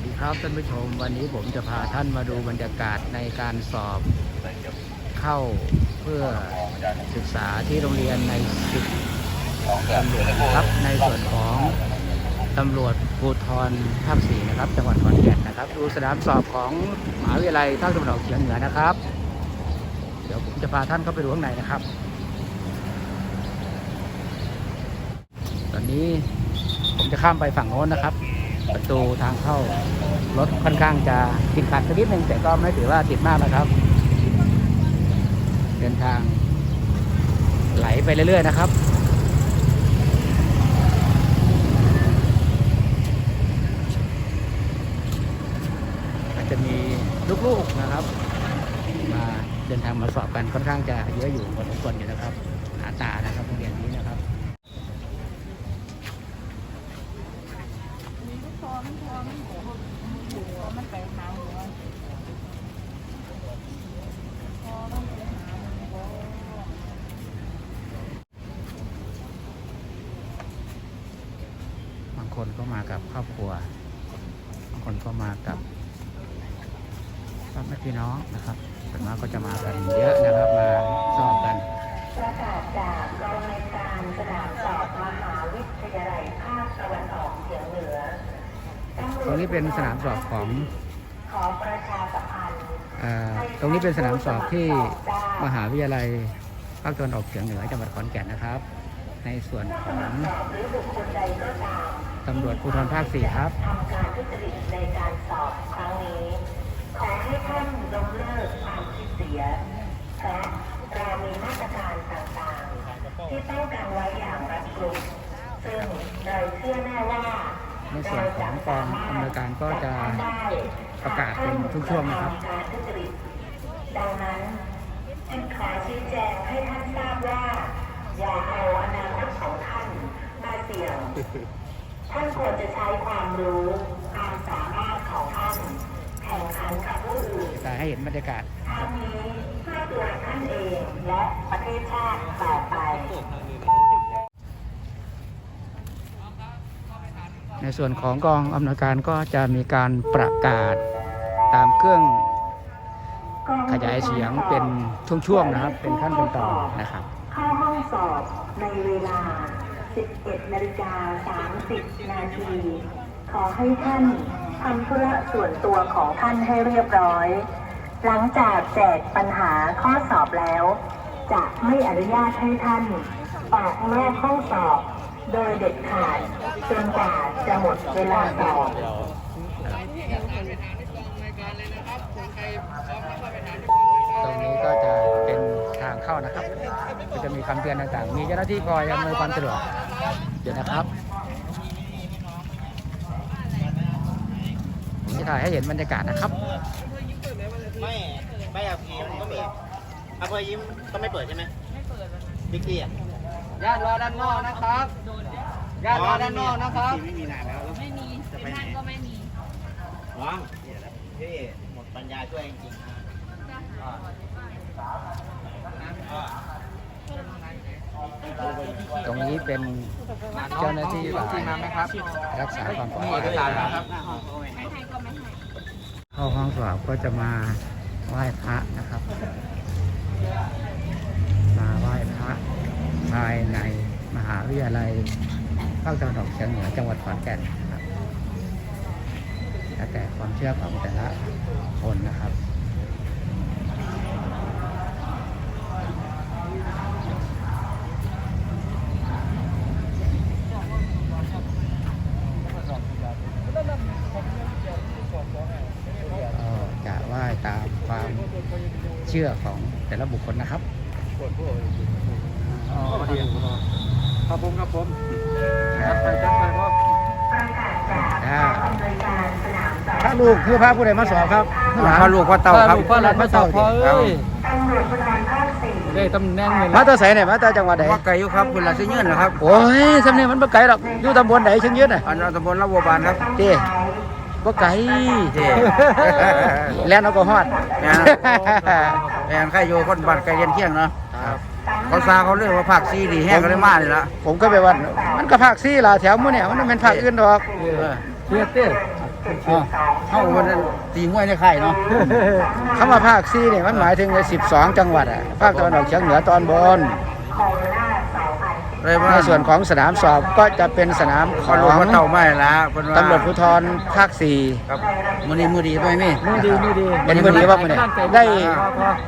สดีครับท่านผู้ชมวันนี้ผมจะพาท่านมาดูบรรยากาศในการสอบเข้าเพื่อศึกษาที่โรงเรียนในสิบตำรวจนะครับในส่วนของตำรวจภูธรภาคสี่นะครับ จังหวัดขอนแก่นนะครับ ดูสนามสอบของมหาวิทยาลัยภาคตะวันออกเฉียงเหนือนะครับ เดี๋ยวผมจะพาท่านเข้าไปดูข้างในนะครับ ตอนนี้ผมจะข้ามไปฝั่งโน้นนะครับ ประตูทางเข้ารถค่อนข้างจะติดขัดสักนิดหนึ่งแต่ก็ไม่ถือว่าติดมากนะครับ เดินทางไหลไปเรื่อยๆนะครับอาจจะมีลูกๆนะครับ มาเดินทางมาสอบกันค่อนข้างจะเยอะอยู่พอสมควรอยู่นะครับหาตานะครับโรงเรียนนี้นะครับ บางคนก็มากับครอบครัว บางคนก็มากับพ่อแม่พี่น้องนะครับส่วนมากก็จะมากันเยอะนะครับมาสอบกันประกาศจากกองในวยการสนามสอบมหาวิทยาลัยภาคตะวันออกเฉียงเหนือ ต รงนี้เป็นสนามสอบของขอประชาสัมพันธ์เอ่อตรงนี้เป็นสนามสอบที่มหาวิทยาลัยภาคตะวันออกเฉียงเหนือจังหวัดขอนแก่นนะครับ ในส่วนของสอบหรือบุคคลใดก็ตามตำรวจภูธรภาคสี่ครับทำการทุจริตในการสอบครั้งนี้ขอให้ท่านล้มเลิกความคิดเสียและเรามีมาตรการต่างๆ ที่ต้องการไว้อย่างรัดกุมซึ่งเราเชื่อแน่ว่า ในส่วนของกองอำนวยการก็จะประกาศเป็นช่วงๆนะครับการทุจริตดังนั้นท่านขอชี้แจงให้ท่านทราบว่าอย่าเอาอนาคตของท่านมาเสี่ยง ท่านควรจะใช้ความรู้ความสามารถของท่านแข่งขันกับผู้อื่นจะให้เห็นบรรยากาศทั้งนี้เพื่อตัวท่านเองและประเทศชาติต่อไป ในส่วนของกองอำนวยการก็จะมีการประกาศตามเครื่องขยายเสียงเป็นช่วงๆนะครับ เป็นขั้นเป็นตอนนะครับ เข้าห้องสอบในเวลา 11นาฬิกา30 นาที ขอให้ท่านทำธุระส่วนตัวของท่านให้เรียบร้อย หลังจากแจกปัญหาข้อสอบแล้ว จะไม่อนุญาตให้ท่านออกนอกห้องสอบ โดยเด็ดขาดจนกว่าจะหมดเวลาสอบตรงนี้ก็จะเป็นทางเข้านะครับ ก็จะมีคำเตือนต่างๆ มีเจ้าหน้าที่คอยอำนวยความสะดวกเดี๋ยวนะครับผมจะถ่ายให้เห็นบรรยากาศนะครับ ไม่ไม่เอาพีมันก็มีอำเภอยิ้มก็ไม่เปิดใช่ไหมไม่เปิดบิ๊กซีอะ ญาติรอด้านนอกนะครับญาติรอด้านนอกนะครับไม่มีนานแล้วแล้วไม่มีเซ็นทรัลก็ไม่มีว้างพี่หมดปัญญาช่วยจริงๆตรงนี้เป็นเจ้าหน้าที่ฝ่ายที่มาไหมครับรักษาความปลอดมีภัเอยกสารนะครับไม่ให้ก็ไม่ให้เข้าห้องสอบก็จะมาไหว้พระนะครับมาไหว้พระ ภายในมหาวิทยาลัยภาคตะวันออกเฉียงเหนือจังหวัดขอนแก่นนะครับแล้วแต่ความเชื่อของแต่ละคนนะครับ ก็จะไหว้ตามความเชื่อของแต่ละบุคคลนะครับ อ๋อ ดีครับผมครับผมจัดไปจัดไปครับประกาศจากอ่าอำนวยการสนามสอบพระลูกคือพระผู้ใดมาสอบครับพระลูกพ่อเต่าครับพ่อหลานพ่อเต่าพ่อเอ้ยตำรวจภูธรภาคสี่ได้ตำแหน่งเลยมาตัวใสเนี่ยมาตัวจังหวัดไหนว่าไก่อยู่ครับคุณละซื้อเงินนะครับโอ้ยสำเนียงมันบ่ไกลหรอกอยู่ตำบลไหนเชิงยืดน่ะอันนั้นตำบลละบัวบานครับเจ้บ่ไกลเจ้แล้วเราก็ฮอดแม่นแม่นใครอยู่คนบ้านไก่เรียนเที่ยงเนาะ เขาซาเขาเรียกว่าภาคซีดีแห้งก็เลยมานี่ละผมก็ไปวัดมันก็ภาคซี่ล่ะแถวหมื้อเนี่ยมันไม่เป็นภาคอื่นดอกเออเตี้ยเตี้ยอ๋อเฮาวันนั้นตีมวยในค่ายเนาะคำว่าภาคซีเนี่ยมันหมายถึงใน12 จังหวัดอะภาคตะวันออกเฉียงเหนือตอนบน เลยว่าในส่วนของสนามสอบก็จะเป็นสนามขเขาองลงมาเต่าไม้ละเพิ่นว่าตำรวจภูธรภาคสี่ครับมื้อนี้มื้อดีไปมีมือดีมือดีเป็นมือดีว่ามือเนี่ยได้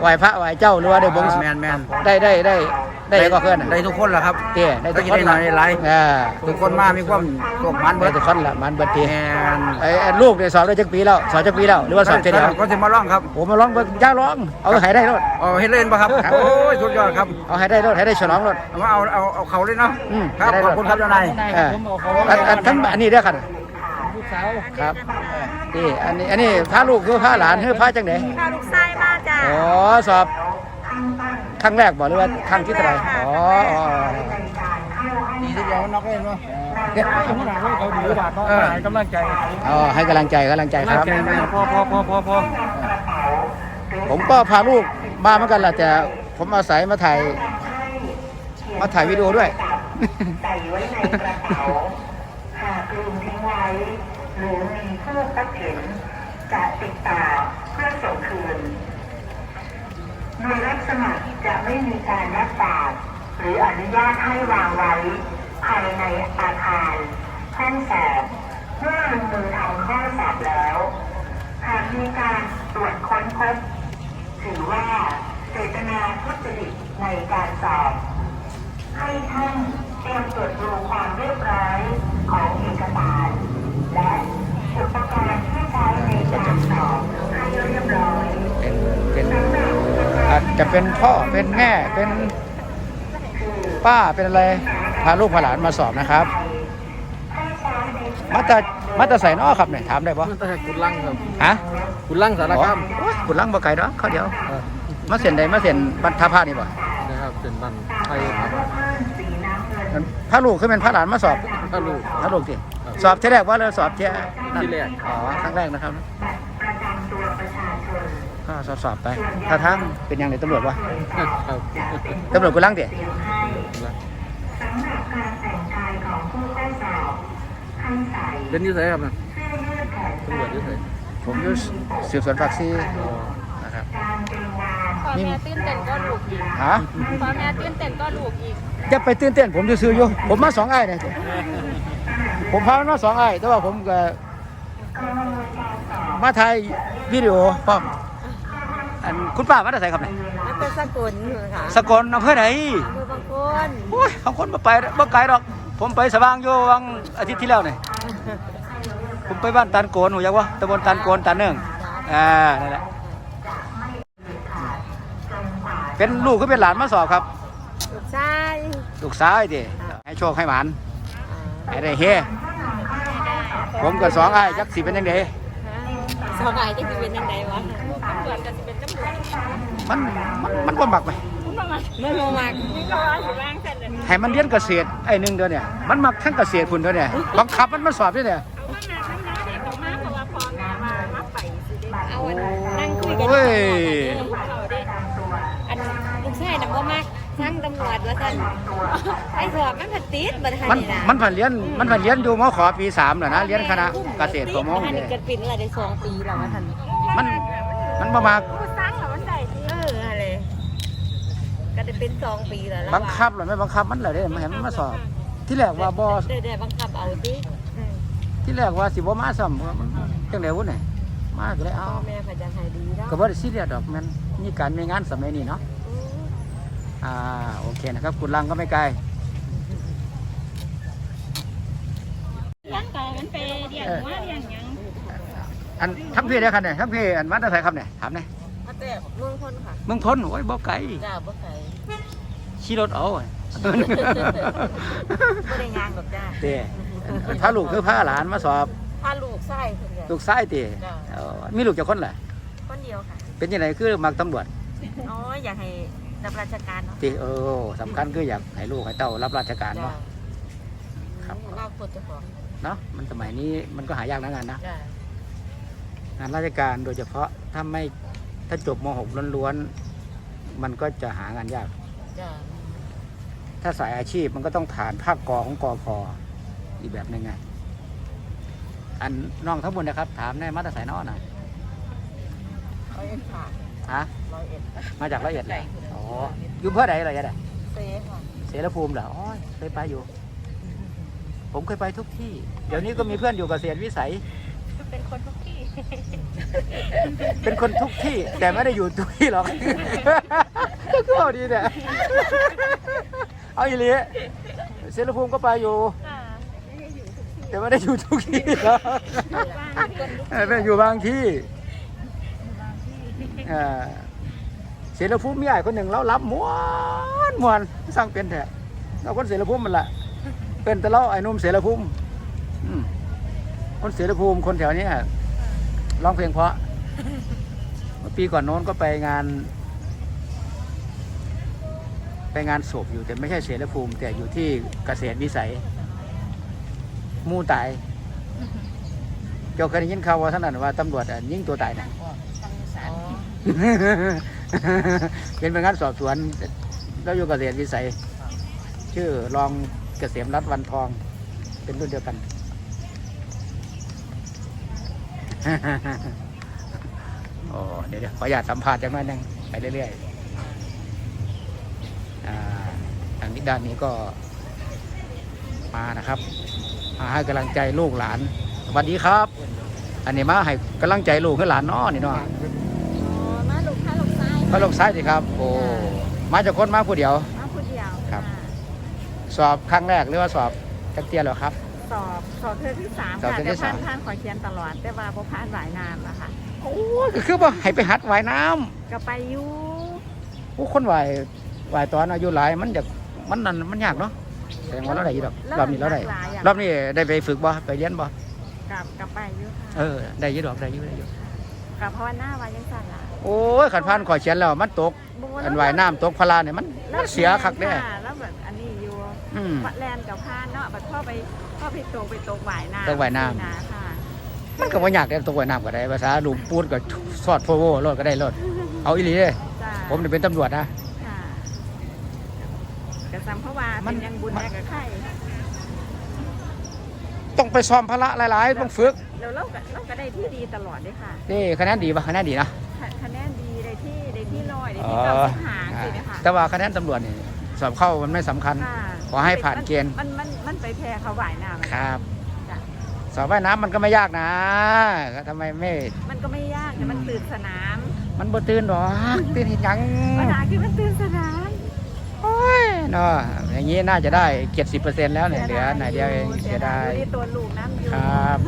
ไหวพระไหวเจ้าหรือว่าได้บงแม่นแม่น ได้ได้ได้ได้ก็เพื่อนน่ะได้ทุกคนล่ะครับเต้ได้ทุกคนได้หน่อยได้หลายอ่าทุกคนมามีความโชคมันเบิได้ดทุกคนละมันเบัดทีแม่นไอ้ไอ้ลูกเนี่ยสอบได้จักปีแล้วสอบจักปีแล้วหรือว่าสอบเท่าเดียวก็สิมาร้องครับผมมาร้องเบิ่งย่าร้องเอาให้ได้รถ เอาเฮ็ดเล่นป่ะครับครับ โอ้ยสุดยอดครับเอาให้ได้รถให้ได้ฉลองรถ เอามาเอาเอาเอาเขาเลยเนาะอืมครับได้ขอบคุณครับเจ้านายเอออันอันทั้งอันนี้เด้อครับลูกสาวครับนี่อันนี้อันนี้พาลูกคือพาหลานคือพาจังไหนพาลูกชายมาจ้ะอ๋อสอบครั้งแรกบอกหรือว่าครั้งที่เท่าไหร่อ๋ออ๋อดีทุกอย่างมันนอกเล่นเนาะเออให้กำลังใจอ๋อให้กำลังใจกำลังใจครับพอพอพอพอพอผมก็พาลูกมาเหมือนกันแหละแต่ผมอาศัยมาถ่าย มาถ่ายวิดีโอด้วย ใส่ไว้ในกระเป๋า หากลืมทิ้งไว้ หรือมีผู้พบเห็นจะติดต่อเพื่อส่งคืนโดยรับสมัครจะไม่มีการรับฝากหรืออนุญาตให้วางไว้ ภายในอาคารห้องสอบเมื่อลงมือทำข้อสอบแล้ว หากมีการตรวจค้นพบถือว่าเจตนาทุจริตในการสอบ ให้ท่านเตรียมตรวจดูความเรียบร้อยของเอกสาร และอุปกรณ์ที่ใช้ในการสอบให้เรียบร้อยเป็นเป็นอาจจะเป็นพ่อเป็นแม่เป็นป้าเป็นอะไรพาลูกพาหลานมาสอบนะครับ มาแต่มาแต่ใส่นอครับเนี่ยถามได้ปะมันแต่กุดลังครับฮะกุดลังสารคามโอ้ยกุดลังบ่ไก่ดอกเขาเดียว มาเส้นใดมาเส้นบรรทัดผ้านี่บ่นะครับเป็นบันไทยครับ มันพาลูกขึ้นเป็นพาหลานมาสอบถ้าลูกพาลูกสิสอบที่แรกว่าเราสอบที่นั่นที่แรก อ๋อครั้งแรกนะครับประจำตัวประชาชนก็สอบสอบไป ถ้าทั้งเป็นยังไงตำรวจวะครับตำรวจกุลังเดี๋ยเตรียมให้สำหรับการแต่งกายของผู้เข้าสอบให้ใส่เล่นอยี่ไสครับนะเสื้อยืดแขนตำรวจอยี่ไสผมอยู่สืบสวนภาคซีนะครับการเตรียมงานพอแม่ตื่นเต้นก็ลูกอีกฮะพอแม่ตื่นเต้นก็ลูกอีก จะไปตื่นเต้นผมจะซื้ออยู่ผมมาสองไอ้ายเนี่ยผมพามันมาสองไอ้ายแต่ว่าผมก็มาถ่ายวิดีโอพร้อมอันคุณป้ามาได้ใส่ครับเนี่ยมันเป็นสกุลค่ะสกลอำเภอไหนคือบางคนโอ้ยบางคนมาไปบ่ไกลหรอก ผมไปสว่างอยู่วังอาทิตย์ที่แล้วเนี่ยผมไปบ้านตันโกนหูยักวะตำบลตันโกนตันเนื่องอ่านั่นแหละเป็นลูกก็เป็นหลานมาสอบครับลูกชาย ลูกสาวไอ้ดิให้โชคให้หมานให้ได้เฮผมกับสองไอ้ายจักสิเป็นยังไงสบายจะเป็นยังไงวะตำรวจจะเป็นตำรวจมันมันมันบ่มักไหมไม่โมมักนี่ก็ว่าอยู่ล่างเสร็จเลยให้มันเรียนเกษตรไอ้หนึ่งเดียวเนี่ยมันมักทั้งเกษตรคุณเดียวเนี่ยบังคับมันมาสอบด้วยเนี่ยเอาอันนั่งคุยกันโอ้ยอัน วจว่าท่านไอ้สอบมันผัดติดบัดทันมันนี่นะมันผ่านเรียนมันผ่านเรียนอยู่มขอปีสามแหละนะเรียนคณะเกษตรประมงอันเนี่นี้ยเกิดปีอะไรได้สองปีแล้วว่าท่านมันมันบ่มักผู้สร้างเหรอมันใส่เอออะไรก็ได้เป็นสองปีแล้วบังคับหรือไม่บังคับมันเหรอเด้มันเห็นมันมาสอบ ที่แรกว่าบ่ได้ได้บังคับเอาสิที่แรกว่าสิบ่มาซ้ำมันจังได๋วุ้นนี่มาก็เลยเอาพ่อแม่พยายามให้ดีแล้วก็บ่ได้ซีเรียสดอกแมันมีการมีงานสมัยนี้เนาะ อ่าโอเคนะครับคุณลังก็ไม่ไกลยังก่อนมันไปเรียนว่าเรียนยังอันทั้งพี่เด้อครับเนี่ยทั้งพี่อันมาแต่ไสครับเนี่ยถามหน่อยมาแต่เมืองคนค่ะเมืองทนโอ้ยบ่ไกลจ้าบ่ไกลขี่รถเอาอะบ่ได้งานกับจ้าเต้พาลูกคือพาหลานมาสอบพาลูกไส้เพิ่นลูกชายเต้เอ่อมีลูกจักคนล่ะคนเดียวค่ะ เป็นยังไงคือมักตำรวจอ๋ออยากให้ รับราชการเนาะที่เออสำคัญคืออยากให้ลูกให้เต้ารับราชการจ้าเนาะ ครับลากคนเจ้าของเนาะมันสมัยนี้มันก็หายากนะงานนะจ้างานราชการโดยเฉพาะถ้าไม่ถ้าจบม .6 ล้วนๆมันก็จะหางานยาก จ้าถ้าสายอาชีพมันก็ต้องฐานภาคกอของกอพออีกแบบหนึงไงอันน้องทั้งหมดนะครับ ถามในมาตรสายนอหน่อย ฮะมาจากร้อยเอ็ดเลยอ๋ออยู่เพื่อใดร้อยเอ็ดอะเสรภูมิเหรออ๋อเคยไปอยู่ ผมเคยไปทุกที่ เดี๋ยวนี้ก็มีเพื่อนอยู่เกษตรวิสัย เป็นคนทุกที่ เป็นคนทุกที่ แต่ไม่ได้อยู่ทุกที่หรอกก็คือเอาดีเนี่ยเอาอีหลีเสรภูมิก็ไปอยู่แต่ไม่ได้อยู่ทุกที่หรอกเออไม่ได้อยู่บางที่เออ เสรภูมิมีไอ้คนหนึ่งเรารับม้วนม้วนสร้างเป็นแท้เราคนเสรภูมิมันละเป็นแต่เราไอ้หนุ่มเสรภูมิอืมคนเสรภูมิคนแถวเนี้ยร้องเพลงเพราะเมื่อปีก่อนโน้นก็ไปงาน ไปงานศพอยู่แต่ไม่ใช่เสรภูมิ แต่อยู่ที่เกษตรวิสัยหมู่ตายเจ้าเคยได้ยินข่าวว่าท่านนั้นว่าตำรวจอะยิงตัวตายนะ เป็นไปงานสอบสวนแล้วอยู่เกษตรวิสัย ชื่อรองเกษมรัฐวันทอง เป็นรุ่นเดียวกัน โอ้เดี๋ยวเดี๋ยวขออนุญาตสัมภาษณ์จังหน่อยนึงไปเรื่อยๆทางนี้ด้านนี้ก็มานะครับ มาให้กำลังใจลูกหลานสวัสดีครับ อันนี้มาให้กำลังใจลูกให้หลานน้อนี่เนาะอ๋อมาลูกค้า ลูกซ้ายมาลูกซ้ายสิครับ โอ้ มาจากคนมาผู้เดียว มาผู้เดียวครับะสอบครั้งแรกหรือว่าสอบจักเตียนหรอครับ สอบสอบเทอมที่สามสอบค่ะเทอมที่แต่ผ่านสามผ่านขอเขียนตลอด แต่ว่าพอผ่านหลายนานแล้วค่ะโอ้ยก็คือว่าให้ไปหัดว่ายน้ำ ก็ไปอยู่ผู้คนว่ายว่ายตอนอายุหลายมันจะมันนั่นมันยากเนาะแสดงว่าเราได้อยี่ดอกรอบนี้เราได้หลายอย่างรอบนี้ได้ไปฝึกบ่ไปเรียนบ่กับกับไปอยู่ค่ะเออได้อยี่ดอกได้อยี่ได้อยี่กับภาวนาว่ายังสั่นล่ะ โอ้ยขันพันขอเขียนแล้วมันตกโบอันว่ายน้ำตกพลาเนี่ยมันมันเสียคักเด้ค่ะแล้วแบบอันนี้อยู่อืมวัดแลนกับพานเนาะบัดพ่อไปพ่อไปตกไปตกหวายน้ำตกว่ายน้ำนะค่ะมันก็บ่ยากได้ตกว่ายน้ำก็ได้ภาษาลุงปูดก็สอดโฟโวรถก็ได้รถเอาอีหลีเด้จ้าผมนี่เป็นตำรวจนะ ค่ะกระซำเพราะว่ามัเป็นนยังบุญแม่กับไข่ต้องไปซ้อมพละหลายๆต้องฝึกแล้วเราก็เราก็ได้ที่ดีตลอดเลยค่ะ นี่คะแนนดีป่ะคะแนนดีนะ คะคะแนนดีได้ที่ได้ ที่ร้อยได้อ๋อที่เก้าสิบห้าสินะคะแต่ว่าคะแนนตำรวจนี่สอบเข้ามันไม่สำคัญ ค่ะขอให้ผ่านเกณฑ์ มันมันมันไปแพ้เขาหวายน้ำอะครับ จ้ะ สอบว่ายน้ำมันก็ไม่ยากนะก็ทำไมไม่ มันก็ไม่ยากแต่มันตื่นสนามมันบ่ตื่นหรอกตื่นเห็นยังปัญหาคือมันตื่นสนามโอ้ยเนาะอย่างนี้น่าจะได้เจ็ดสิบเปอร์เซ็นต์แล้วเนี่ยเหลือไหนเดียวเองเสียดาย อยู่ในตัวลูกน้ำอยู่ครับ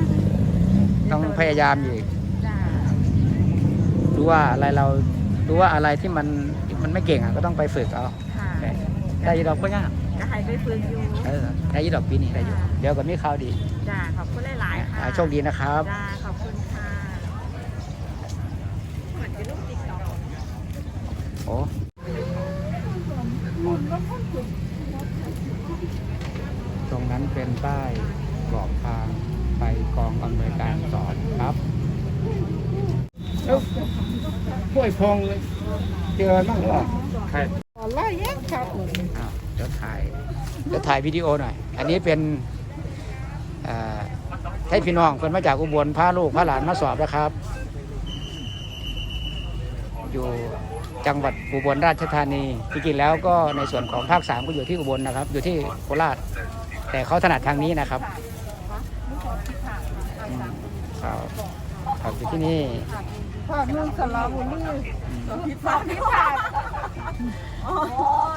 ต้องพยายามอีกจ้ะดูว่าอะไรเรา ดูว่าอะไรที่มันมันไม่เก่งอะก็ต้องไปฝึกเอาค่ะได้ยีดอกก็ยากก็ให้ไปฝึกอยู่เออได้ยีดอกปีนี้ได้อยู่เดี๋ยวก็มีข่าวดีจ้าขอบคุณหลายๆค่ะอ่าโชคดีนะครับจ้าขอบคุณค่ะเหมือนจะลูกติ๊กต็อกโอ้ตรงนั้นเป็นป้ายบอกทางไปกองอำนวยการสอนครับ แล้วกล้วยพองเลย เจอบ้างหรือเปล่าใครอ้าวเดี๋ยวถ่ายเดี๋ยวถ่ายวิดีโอหน่อย อันนี้เป็นให้พี่น้องคนมาจากอุบลพาลูกพาหลานมาสอบนะครับ อยู่จังหวัดอุบลราชธานีจริงๆแล้วก็ในส่วนของภาคสามก็อยู่ที่อุบลนะครับ อยู่ที่โคราช แต่เขาถนัดทางนี้นะครับอืมเขาเขาอยู่ที่นี่าคเมืองสระบุรีพิพากพิพากโอ้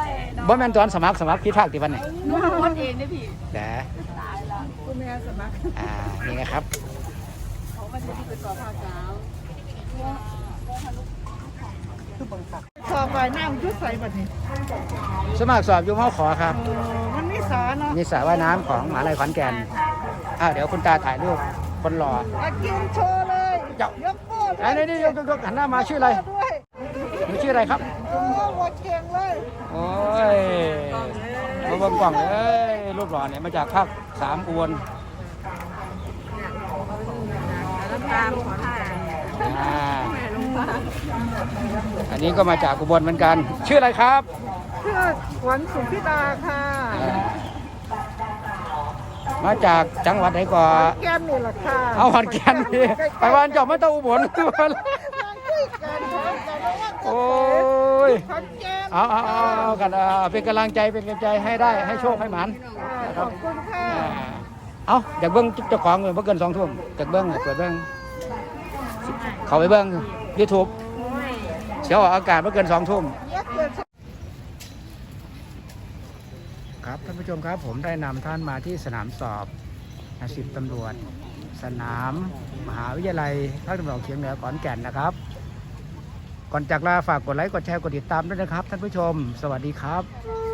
ยบ่แม่นตอนสมัครสมัครพิพากติวันไหนนุ่มคนเองเนี่ยพี่แต่คุณแม่สมัครอ่านี่นะครับเขามาจะที่เป็นต่อภาคสาวสอบว่ายน้ำยุดใส่บัดนี้สมัครสอบอยุ่งห้อขอครับเออมันมีสาเนาะมีสระว่ายน้ำของมหาลัยขอนแก่นอ่าเดี๋ยวคุณตาถ่ายรูปคนหล่อมากินโชว์เลยเจ้ายกโป้ด้ ไอ้วยนี่นี่ยกยกยกหันหน้ามาชื่ออะไรด้วยหนูชื่ออะไรครับโอ้หัวเก่งเลยโอ้ยมาเบิ่งกล่องเลยรูปหล่อเนี่ยมาจากภาคสามอุบลแล้วตามขอถ่ายอ่าแม่ลงมาอันนี้ก็มาจากอุบลเหมือนกัน ชื่ออะไรครับ ชื่อขวัญสุพิดาค่ะอ่า มาจากจังหวัดไหนก่อนแก้มนี่แหละค่ะเอาขอนแก่นดิไปวันเจอบไม่ต้องอุบลมันคุยกันคุยกันว่าโอ้ยขอนแก่นเอาเอาเอาเอากันอ่าเป็นกำลังใจเป็นกำลังใจให้ได้ให้โชคให้หมันขอบคุณค่ะอ่าเอาอยากเบิ้งเจ้าของเงินเพิ่เกินสองทุ่มอยากเบิ้งเปิดเบิ้งเขาไปเบิ้งยูทูบเชียวออกอากาศเมื่เกินสองทุ่มเนี่ยเกิด ครับท่านผู้ชมครับผมได้นำท่านมาที่สนามสอบอาชีพตำรวจ สนามมหาวิทยาลัยภาคตะวันออกเฉียงเหนือขอนแก่นนะครับ ก่อนจากลาฝากกดไลค์กดแชร์กดติดตามด้วยนะครับ ท่านผู้ชม สวัสดีครับ